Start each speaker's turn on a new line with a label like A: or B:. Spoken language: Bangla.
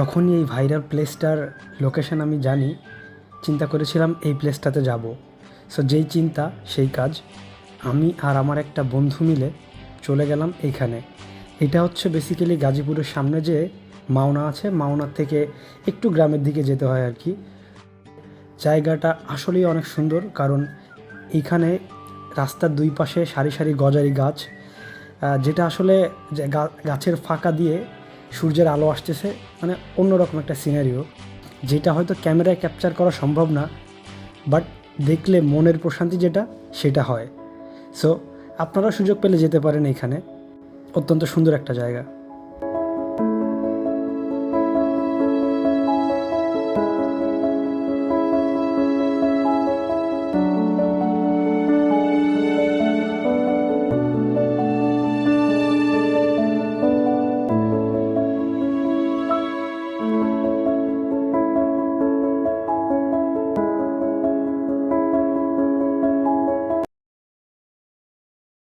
A: যখনই এই ভাইরাল প্লেসটার লোকেশন আমি জানি, চিন্তা করেছিলাম এই প্লেসটাতে যাব। সো যেই চিন্তা, সেই কাজ, আমি আর আমার একটা বন্ধু মিলে চলে গেলাম এইখানে। এটা হচ্ছে বেসিক্যালি গাজীপুরের সামনে যে মাওনা আছে মাওনার থেকে একটু গ্রামের দিকে যেতে হয় আর কি। জায়গাটা আসলেই অনেক সুন্দর, কারণ এইখানে রাস্তার দুই পাশে সারি সারি গজারি গাছ যেটা আসলে গাছের ফাঁকা দিয়ে সূর্যের আলো আসতেছে মানে অন্যরকম একটা সিনারিও যেটা হয়তো ক্যামেরায় ক্যাপচার করা সম্ভব না বাট দেখলে মনের প্রশান্তি যেটা, সেটা হয়। সো আপনারা সুযোগ পেলে যেতে পারেন এখানে। অত্যন্ত সুন্দর একটা জায়গা।